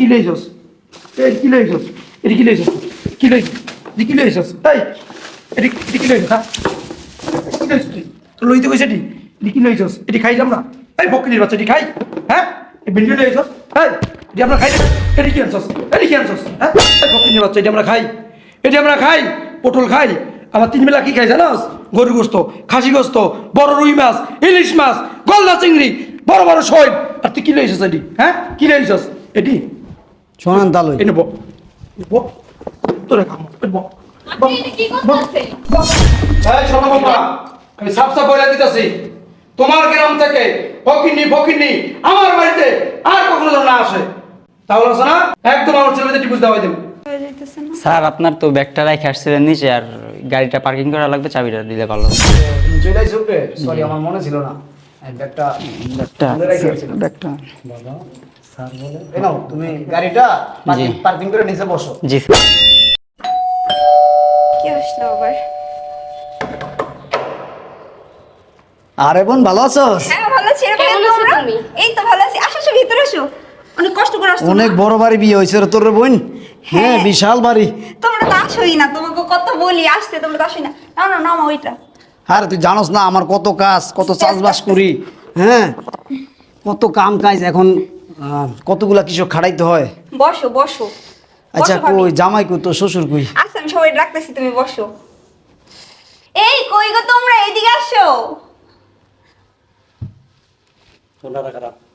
কি লইছস এই কি লইছস এটি কি লইছস কি লইছস এটি কি লইছস এই এটি কি লইছস হ্যাঁ কি লইছস তুই তোর লইতে কইছে এটি এটি কি লইছস এটি খাইলাম না এই বকরির বাচ্চা এটি খাই হ্যাঁ এই ভিন্ডি লইছস এই এটি আমরা খাই এটি কি আনছস এটি কি আনছস হ্যাঁ বকরির বাচ্চা এটি আমরা খাই এটি আমরা খাই পটল খাই আমার তিন বেলা কি খাই জানাস গরু গোস্ত খাসি গোস্ত বড় রুই মাছ ইলিশ মাছ গলদা চিংড়ি বড় বড় শৈল আর তুই কি লইছস এটি হ্যাঁ কি লইছস এটি শোনান তালুই এনে বক বক তোরে কাম বক আমি সাফ সাফ বলে দিতেছি। তোমার গ্রাম থেকে ফকিনি ফকিনি আমার বাড়িতে আর কখনো যেন না আসে। তাহলে আছে না? একদম আমার ছেলেদের দেবে। হয়ে স্যার আপনার তো ব্যাগটা রেখে আসছিলেন নিচে আর গাড়িটা পার্কিং করা লাগবে চাবিটা দিলে ভালো চলে সরি আমার মনে ছিল না। এই ব্যাগটা ব্যাগটা এই নাও তুমি গাড়িটা। পার্কিং করে নিচে বসো। জি। স্যার কি আসলো আবার? আরে বোন ভালো আছোস হ্যাঁ ভালো আছি। এরকম কেমন আছো তুমি? এই তো ভালো আছি। আসো আসো ভিতরে আসো। অনেক কষ্ট করে আসছো অনেক বড় বাড়ি বিয়ে হয়েছে রে তোর বোন। হ্যাঁ হ্যাঁ। বিশাল বাড়ি। তোমরা তো আসোই না তোমাকে কত বলি আসতে তোমরা তো আসোই না। না না নামা ওইটা। আরে তুই জানোস না আমার কত কাজ কত চাষবাস করি। হ্যাঁ কত কাম কাজ এখন কতগুলা কৃষক খাটাইতে হয়? বসো বসো। আচ্ছা কই জামাই কই তোর শ্বশুর কই? আচ্ছা আমি সবাই ডাকতেছি তুমি বসো। এই কই গো তোমরা? এদিকে আসো।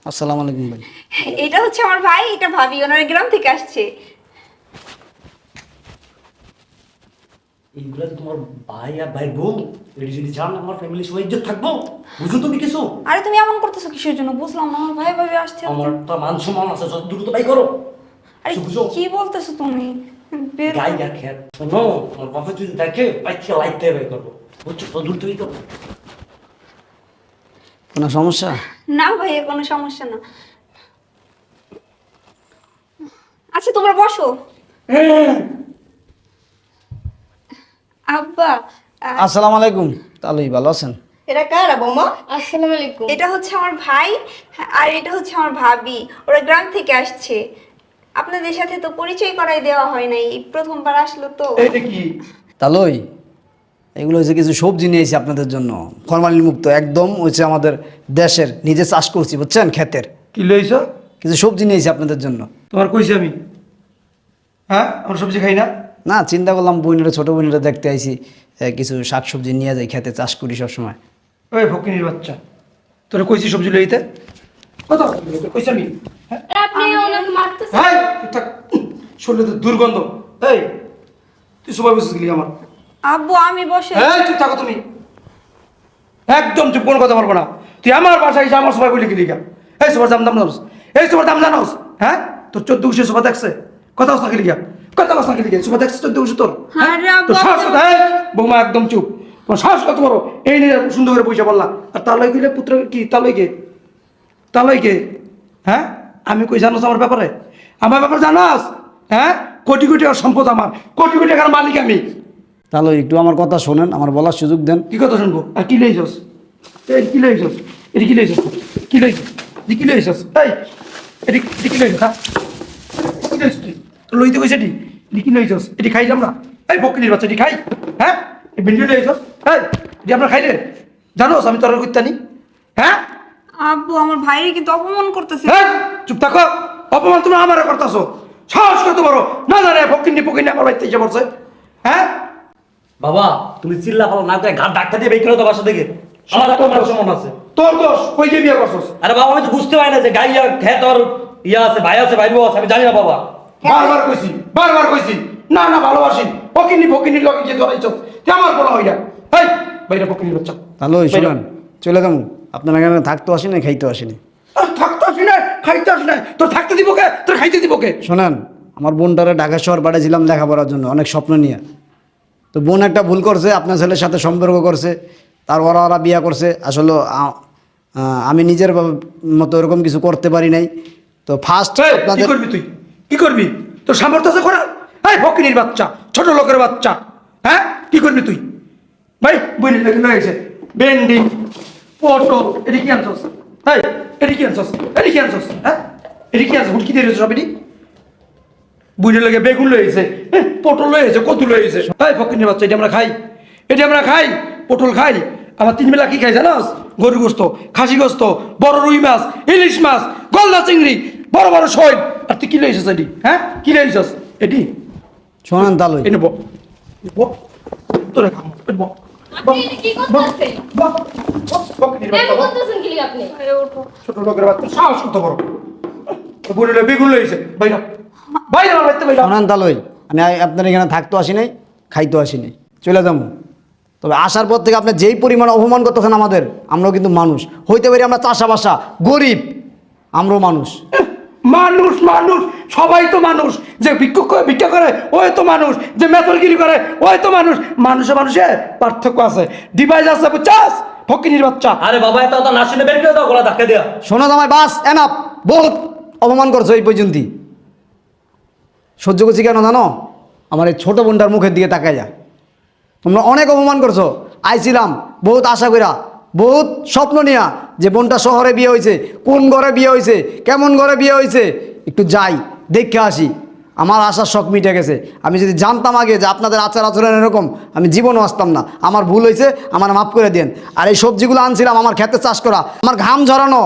আসসালামু আলাইকুম ভাই। এটা হচ্ছে আমার ভাই এটা ভাবি ওনার গ্রাম থেকে আসছে। এইগুলা তো তোমার ভাই আর ভাই বোন। এটি যদি জান আমার ফ্যামিলি সবাই ইজ্জত থাকব। বুঝো তুমি কিছু? আরে তুমি এমন করতেছো কিসের জন্য? বুঝলাম না আমার ভাই ভাবি আসছে আমার তো মান সম্মান আছে যত দ্রুত বাই করো। আরে কি বলতেছো তুমি? গাই শোনো আমার বাবা যদি দেখে লাইতে বাই করব। বুঝছ? তো দ্রুত বাই করো কোনো সমস্যা? না ভাইয়া কোনো সমস্যা না। আচ্ছা তোমরা বসো। আব্বা আসসালামু আলাইকুম। তালুই ভালো আছেন? এটা কারা বৌমা? আসসালামু আলাইকুম। এটা হচ্ছে আমার ভাই আর এটা হচ্ছে আমার ভাবি। ওরা গ্রাম থেকে আসছে। আপনাদের সাথে তো পরিচয় করাই দেওয়া হয় নাই। প্রথমবার আসলো তো। এইটা কি? তালুই এগুলো হচ্ছে কিছু সবজি নিয়েছি আপনাদের জন্য। ফরমালিন মুক্ত একদম হচ্ছে আমাদের দেশের নিজে চাষ করছি বুঝছেন ক্ষেতের। কি লইছ? কিছু সবজি নিয়েছি আপনাদের জন্য। তোমার কইছি আমি। হ্যাঁ? আমরা সবজি খাই না? না চিন্তা করলাম বোনেরা ছোটো বোনেরা দেখতে আইছি এ, কিছু শাক সবজি নিয়ে যাই খেতে চাষ করি সবসময়। ওই ফকিনির বাচ্চা। তোরা কইছি সবজি লইতে কত? কইছি আমি? হ্যাঁ? শরীরে তো দুর্গন্ধ। এই তুই সবাই বসে গেলি আমার। আব্বু আমি বসে এই চুপ থাকো তুমি। একদম চুপ কোনো কথা বলব না। তুই আমার বাসায় এসে আমার সবাই বলে গেলি গা এই সবার দাম দাম জানোস এই সবার দাম জানোস হ্যাঁ? তোর চোদ্দ দেখছে? কথা কথা গেলি গা কথা কথা গেলি গা সভা দেখছে চোদ্দ তোর? হ্যাঁ? তোর সাহস বৌমা একদম চুপ। তোমার সাহস কত বড়? এই নিয়ে সুন্দর করে পয়সা বললা। আর তার লই গেলে পুত্র কি? তার লই গে তার লই গে হ্যাঁ? আমি কই জানোস আমার ব্যাপারে? আমার ব্যাপারে জানাস? হ্যাঁ? কোটি কোটি সম্পদ আমার। কোটি কোটি টাকার মালিক আমি। তাহলে একটু আমার কথা শোনেন আমার বলার সুযোগ দেন। কি কথা শুনব? আর কি লইছস এই কি লইছস এটি কি লইছস কি লইছস কি লইছস এই এটি কি লইছস হ্যাঁ? কি লইছস লইতে কইছে এটি? কি লইছস এটি খাই যাম না এই বকরির বাচ্চা এটি খাই। হ্যাঁ? এই ভিন্ডি লইছস এই এটি আমরা খাই জানোস আমি তোর করতানি হ্যাঁ? আব্বু আমার ভাইরে কিন্তু অপমান করতেছে। হ্যাঁ চুপ থাকো। অপমান তুমি আমারে করতাছো। সাহস কত বড়। না জানে ফকিন্নি ফকিন্নি আমার বাড়িতে এসে পড়ছে। হ্যাঁ? বাবা তুমি চিল্লা পালো না ঘাট ডাক্তার দিয়ে বের করে দাও বাসা থেকে। আমার তো মান সম্মান আছে। তোর দোষ কই গিয়ে বিয়ে করছস? আরে বাবা আমি তো বুঝতে পারি না যে গাই খেত আর ইয়া আছে ভাই আছে ভাই আছে আমি জানি না বাবা। বারবার কইছি বারবার কইছি। না না ভালোবাসি। ফকিনি ফকিনি লগে যে ধরাইছ তে আমার বলা হইয়া হেই বাইরে ফকিনি বাচ্চা তাহলে শোনেন চলে কেমন আপনার এখানে থাকতে আসেনি খাইতে আসেনি থাকতে আসি না খাইতে আসি না তোর থাকতে দিব কে? তোর খাইতে দিব কে? শোনেন আমার বোনটারে ঢাকা শহর পাঠিয়েছিলাম লেখাপড়ার জন্য অনেক স্বপ্ন নিয়ে। তো বোন একটা ভুল করছে আপনার ছেলের সাথে সম্পর্ক করছে তার ওরা ওরা বিয়া করছে। আসলে আমি নিজের মতো এরকম কিছু করতে পারি নাই। তো ফার্স্ট কি করবি তুই? কি করবি? তোর সামর্থ্য আছে করার? এই বাচ্চা ছোট লোকের বাচ্চা। হ্যাঁ? কি করবি তুই? ভাই বইনি লাগে লাগছে ভেন্ডি পটল এটি কি আনছস? এই এটি কি আনছস? এটি কি আনছস? হ্যাঁ? এটি কি আনছস? হুটকি দিয়ে সব এটি? বুঝে লেগে বেগুন লয়েছে পটল লয়েছে কত লয়েছে এই ফকিনের বাচ্চা এটা আমরা খাই। এটা আমরা খাই পটল খাই। আমার তিন বেলা কি খাই জানাস? গরু গোস্ত খাসি গোস্ত বড় রুই মাছ ইলিশ মাছ গলদা চিংড়ি বড় বড় শৈল। আর তুই কি লইছিস এটি? হ্যাঁ? কি লইছিস এটি? শোনেন তালই এনে বক তোরে খাম ছোট লোকের বাচ্চা সাহস কত বড় বুড়িলে বেগুন লইছে বাইরা বাইরা বাইরা শোনেন তালই আমি আপনার এখানে থাকতে আসি নাই খাইতে আসি নাই চলে যাব। তবে আসার পর থেকে আপনি যেই পরিমাণ অপমান করতেছেন আমাদের আমরাও কিন্তু মানুষ। হইতে পারি আমরা চাষাবাসা গরিব আমরাও মানুষ। মানুষ মানুষ। সবাই তো মানুষ যে ভিক্ষুক করে ভিক্ষা করে ওই তো মানুষ যে মেতরগিরি করে ওই তো মানুষ। মানুষে মানুষে পার্থক্য আছে। ডিভাইস আছে বুঝছাস? ফকিনির বাচ্চা। আরে বাবা এত না শুনে বের করে দাও গলা ধাক্কা দেয়া। শোনো তোমায় বাস এনাপ বহুত অপমান করছ এই পর্যন্ত সহ্য করছি কেন জানো? আমার এই ছোট বোনটার মুখের দিকে তাকাই যা তোমরা অনেক অপমান করছ। আইছিলাম বহুত আশা কইরা বহুত স্বপ্ন নিয়া যে বোনটা শহরে বিয়ে হয়েছে কোন ঘরে বিয়ে হয়েছে কেমন ঘরে বিয়ে হয়েছে একটু যাই। দেখে আসি। আমার আশার শখ মিটে গেছে। আমি যদি জানতাম আগে যে আপনাদের আচার আচরণ এরকম আমি জীবনও আসতাম না। আমার ভুল হয়েছে আমার মাফ করে দেন আর এই সবজিগুলো আনছিলাম আমার খেতে চাষ করা আমার ঘাম ঝরানো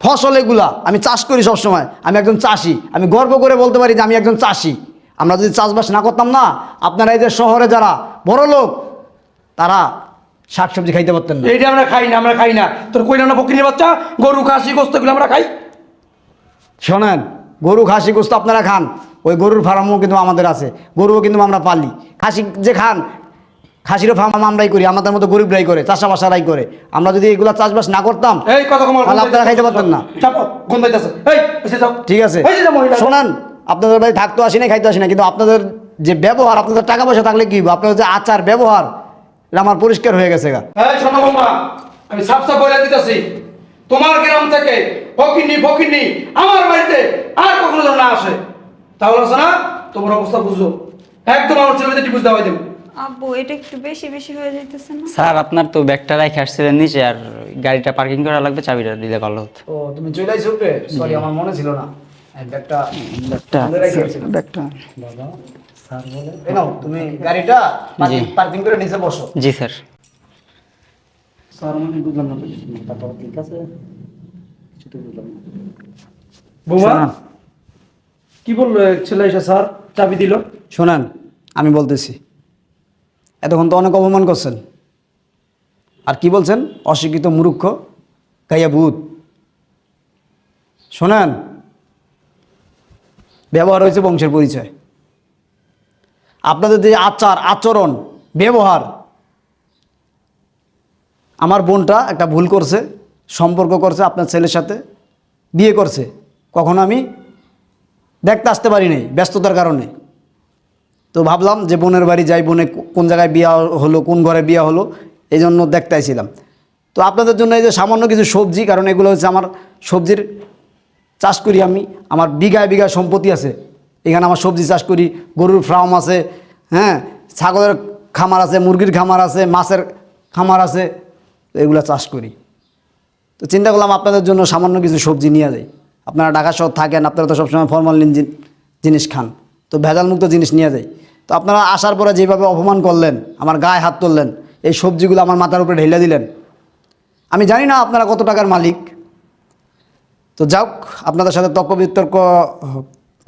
ফসল এগুলা আমি চাষ করি সবসময়। আমি একজন চাষি। আমি গর্ব করে বলতে পারি যে আমি একজন চাষি। আমরা যদি চাষবাস না করতাম না আপনারা এই যে শহরে যারা বড় লোক তারা শাকসবজি খাইতে পারতেন না। এইটা আমরা খাই না আমরা খাই না। তোর কইলাম না ফকিনির বাচ্চা গরু খাসি গোস্ত এগুলো আমরা খাই। শোনেন গরু খাসি গোস্ত আপনারা খান। ওই গরুর ফার্মও কিন্তু আমাদের আছে। গরুও কিন্তু আমরা পালি। খাসি যে খান খাসিরও ফার্ম আমরাই করি আমাদের মতো গরিবরাই করে চাষাবাসারাই করে। আমরা যদি এগুলা চাষবাস না করতাম তাহলে আপনারা খাইতে পারতেন না। ঠিক আছে। শোনান আপনাদের বাড়ি থাকতে আসি না খাইতে আসি না কিন্তু আপনাদের যে ব্যবহার আপনাদের টাকা পয়সা থাকলে কি? আপনাদের যে আচার ব্যবহার আমার পরিষ্কার হয়ে গেছে গা। আমি সাফ সাফ বলে দিতেছি। তোমার গ্রাম থেকে ফকিন্নি ফকিন্নি আমার বাড়িতে আর কখনো যেন না আসে। তাহলে আছে না তোমার অবস্থা বুঝো। একদম আমার ছেলেদের টিপুস দেওয়াই দেবো। আব্বু এটা একটু বেশি বেশি হয়ে যাইতেছে না? স্যার আপনার তো ব্যাগটা রেখে আসছিলেন নিচে আর গাড়িটা পার্কিং করা লাগবে চাবিটা দিলে ভালো হতো। ও তুমি চলে আইছো উপরে সরি আমার মনে ছিল না। ব্যাগটা রেখেছিলাম। ব্যাগটা। এই নাও তুমি গাড়িটা পার্কিং করে নিচে বসো। জি স্যার। স্যার মানে বুঝলাম না তারপর ঠিক আছে কিছু তো বুঝলাম না। বৌমা? কি বলল ছেলে এসে স্যার? চাবি দিল। শোনান আমি বলতেছি। এতক্ষণ তো অনেক অপমান করছেন। আর কি বলছেন? অশিক্ষিত মূর্খ গাইয়া ভূত। শোনান। ব্যবহার হয়েছে বংশের পরিচয়। আপনাদের যে আচার আচরণ ব্যবহার আমার বোনটা একটা ভুল করছে, সম্পর্ক করছে আপনার ছেলের সাথে, বিয়ে করছে। কখনো আমি দেখতে আসতে পারি নাই ব্যস্ততার কারণে। তো ভাবলাম যে বোনের বাড়ি যাই, বোনে কোন জায়গায় বিয়া হলো, কোন ঘরে বিয়া হলো এই জন্য দেখতে আইছিলাম। তো আপনাদের জন্য এই যে সামান্য কিছু সবজি, কারণ এগুলো হচ্ছে আমার সবজির চাষ করি আমি, আমার বিঘায় বিঘায় সম্পত্তি আছে। এখানে আমার সবজি চাষ করি, গরুর ফার্ম আছে হ্যাঁ ছাগলের খামার আছে, মুরগির খামার আছে, মাছের খামার আছে তো এগুলো চাষ করি। তো চিন্তা করলাম আপনাদের জন্য সামান্য কিছু সবজি নিয়ে যাই। আপনারা ঢাকা শহর থাকেন, আপনারা তো সবসময় ফরমালিন জিনিস খান। তো ভেজালমুক্ত জিনিস নিয়ে যাই। তো আপনারা আসার পরে যেভাবে অপমান করলেন, আমার গায়ে হাত তুললেন, এই সবজিগুলো আমার মাথার উপরে ঢেলে দিলেন। আমি জানি না আপনারা কত টাকার মালিক। তো যাক, আপনাদের সাথে তর্ক বিতর্ক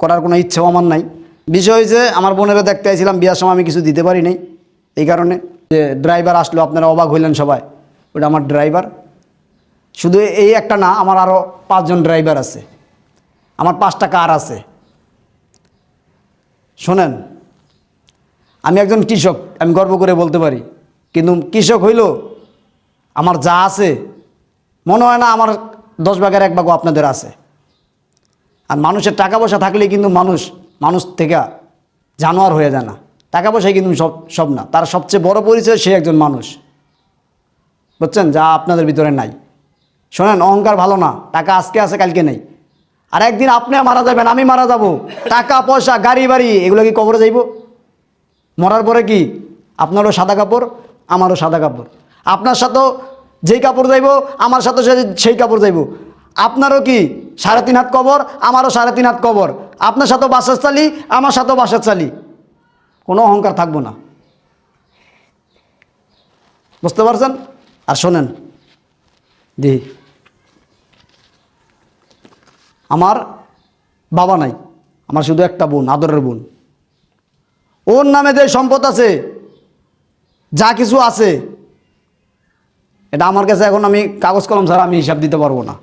করার কোনো ইচ্ছেও আমার নাই। বিষয় হয়েছে, আমার বোনেরা দেখতে আইছিলাম, বিয়ার সময় আমি কিছু দিতে পারি নাই। এই কারণে যে ড্রাইভার আসলো, আপনারা অবাক হইলেন সবাই। ওটা আমার ড্রাইভার শুধু এই একটা না, আমার আরও পাঁচজন ড্রাইভার আছে। আমার পাঁচটা কার আছে। শোনেন, আমি একজন কৃষক, আমি গর্ব করে বলতে পারি। কিন্তু কৃষক হইল, আমার যা আছে, মনে হয় না আমার দশ ভাগের এক ভাগও আপনাদের আছে। আর মানুষের টাকা পয়সা থাকলেই কিন্তু মানুষ মানুষ থেকে জানোয়ার হয়ে যায় না। টাকা পয়সায় কিন্তু সব সব না। তার সবচেয়ে বড় পরিচয় সে একজন মানুষ। বুঝছেন? যা আপনাদের ভিতরে নাই। শোনেন, অহংকার ভালো না। টাকা আজকে আছে, কালকে নেই। আর একদিন আপনি মারা যাবেন, আমি মারা যাব। টাকা, পয়সা, গাড়ি, বাড়ি, এগুলো কি কবরে যাইব? মরার পরে কি? আপনারও সাদা কাপড়, আমারও সাদা কাপড়। আপনার সাথেও যেই কাপড় যাইব, আমার সাথে সেই কাপড় যাইব। আপনারও কি সাড়ে তিন হাত কবর, আমারও সাড়ে তিন হাত কবর? আপনার সাথেও বাসার চালি, আমার সাথেও বাসার চালি। কোনো অহংকার থাকব না। বুঝতে পারছেন? আর শোনেন দি আমার বাবা নাই, আমার শুধু একটা বোন, আদরের বোন। ওর নামে যে সম্পদ আছে, যা কিছু আছে, এটা আমার কাছে এখন আমি কাগজ কলম ছাড়া আমি হিসাব দিতে পারব না।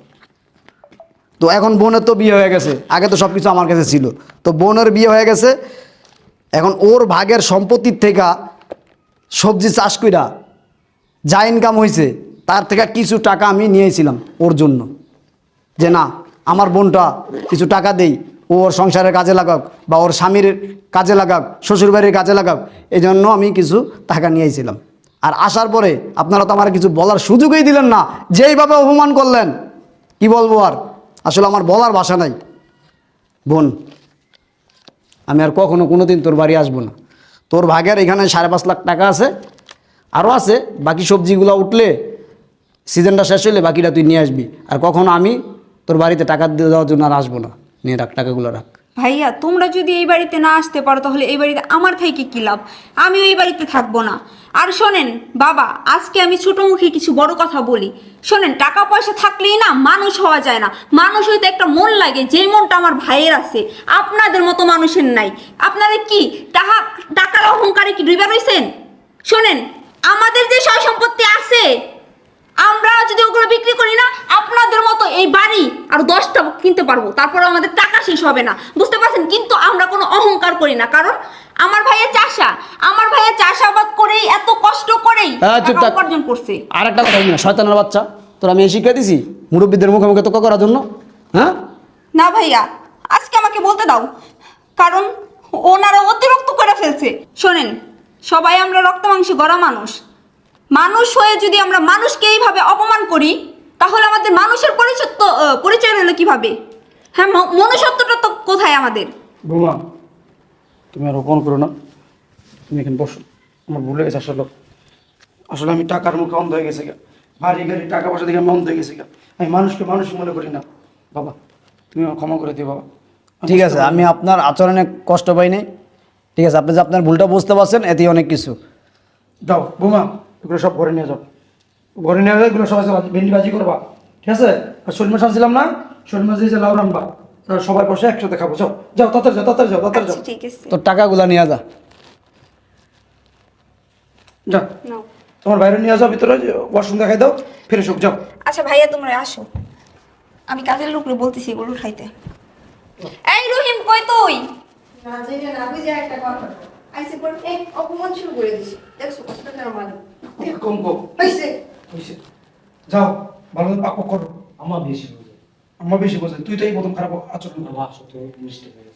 তো এখন বোনের তো বিয়ে হয়ে গেছে, আগে তো সব কিছু আমার কাছে ছিল। তো বোনের বিয়ে হয়ে গেছে, এখন ওর ভাগের সম্পত্তির থেকে সবজি চাষ কইরা যা ইনকাম হয়েছে তার থেকে কিছু টাকা আমি নিয়েছিলাম ওর জন্য। যে না, আমার বোনটা কিছু টাকা দেই, ও ওর সংসারের কাজে লাগাক বা ওর স্বামীর কাজে লাগাক, শ্বশুরবাড়ির কাজে লাগাক এই জন্য আমি কিছু টাকা নিয়েছিলাম। আর আসার পরে আপনারা তো আমার কিছু বলার সুযোগই দিলেন না, যেইভাবে অপমান করলেন, কি বলব আর? আসলে আমার বলার ভাষা নাই। বোন, আমি আর কখনো কোনো দিন তোর বাড়ি আসব না। তোর ভাগের এখানে সাড়ে পাঁচ লাখ টাকা আছে আরও আছে, বাকি সবজিগুলো উঠলে সিজনটা শেষ হলে বাকিটা তুই নিয়ে আসবি। আর কখনো আমি তোর বাড়িতে টাকা দিয়ে দেওয়ার জন্য আর আসব না। নিয়ে রাখ, টাকাগুলো রাখ। ভাইয়া, তোমরা যদি এই বাড়িতে না আসতে পারো, তাহলে এই বাড়িতে আমার থেকে কি লাভ? আমিও এই বাড়িতে থাকব না। আর শোনেন, বাবা, আজকে আমি ছোট মুখে কিছু বড় কথা বলি। শোনেন, টাকা পয়সা থাকলেই না মানুষ হওয়া যায় না। মানুষ হইতে একটা মন লাগে যে মনটা আমার ভাইয়ের আছে। আপনাদের মতো মানুষের নাই। আপনারা কি টাকা টাকার অহংকারে কি ডুবে রয়েছেন শোনেন আমাদের যে সয় সম্পত্তি আছে আমরা যদি ওগুলো বিক্রি করি না আপনাদের মতো এই বাড়ি আর দশটা কিনতে পারব তারপরে আমাদের টাকা শেষ হবে না। বুঝতে পারছেন? কিন্তু আমরা কোনো অহংকার করি না কারণ আমার ভাইয়া চাষা আমার ভাইয়া চাষাবাদ করেই এত কষ্ট করেই হ্যাঁ। উপার্জন করছে। আর একটা কথা না শয়তানের বাচ্চা তোর আমি এই শিক্ষা দিছি মুরব্বীদের মুখে মুখে তোকা করার জন্য হ্যাঁ? না ভাইয়া আজকে আমাকে বলতে দাও কারণ ওনারা অতিরিক্ত করে ফেলছে। শোনেন সবাই আমরা রক্ত মাংসে গড়া মানুষ। মানুষ হয়ে যদি আমরা মানুষকে এইভাবে অপমান করি তাহলে আমাদের মানুষের পরিচয় পরিচয় রইল কীভাবে? হ্যাঁ মনুষ্যত্বটা তো কোথায় আমাদের? বৌমা তুমি আর অপমান করো না। তুমি এখানে বসো। আমার ভুলে গেছে আসলে। আসলে আমি টাকার মুখে অন্ধ হয়ে গেছে গা। বাড়ি গাড়ি টাকা পয়সা দেখে আমি অন্ধ হয়ে গেছে গা। আমি মানুষকে মানুষ মনে করি না। বাবা তুমি ক্ষমা করে দিও বাবা। ঠিক আছে আমি আপনার আচরণে কষ্ট পাই নাই। ঠিক আছে আপনি যে আপনার ভুলটা বুঝতে পারছেন এতেই অনেক কিছু। যাও বৌমা এগুলো সব ঘরে নিয়ে যাও। ঘরে নিয়ে যাও এগুলো সবাই সবাই ভেন্ডি ভাজি করবা ঠিক আছে? আর শরীর মাছ আনছিলাম না? শরীর মাছ দিয়ে লাউ তাহলে সবাই বসে একসাথে খাব যাও যাও তাড়াতাড়ি যাও তাড়াতাড়ি যাও তাড়াতাড়ি যাও। আচ্ছা ঠিক আছে। তোর টাকাগুলো নিয়ে যা। যাও নাও। তোমার বাইরে নিয়ে যাও ভিতরে ওয়াশরুম দেখাই দাও ফিরে সব যাও। আচ্ছা ভাইয়া তোমরা আসো। আমি কাজের লোকরে বলতেছি এগুলো খাইতে। এই রহিম কই তুই? না জেনে না বুঝে একটা কথা আইসে পর এক অপমান শুরু করে দিছি। দেখছ কতটা না মানে কম কম। হইছে। হয়েছে যাও ভালো করে পাক পাক করো। আমার বেশি বোঝা। আমার বেশি বোঝে। তুই তো এই প্রথম খারাপ আচরণ করব সত্যি মিষ্টি হয়ে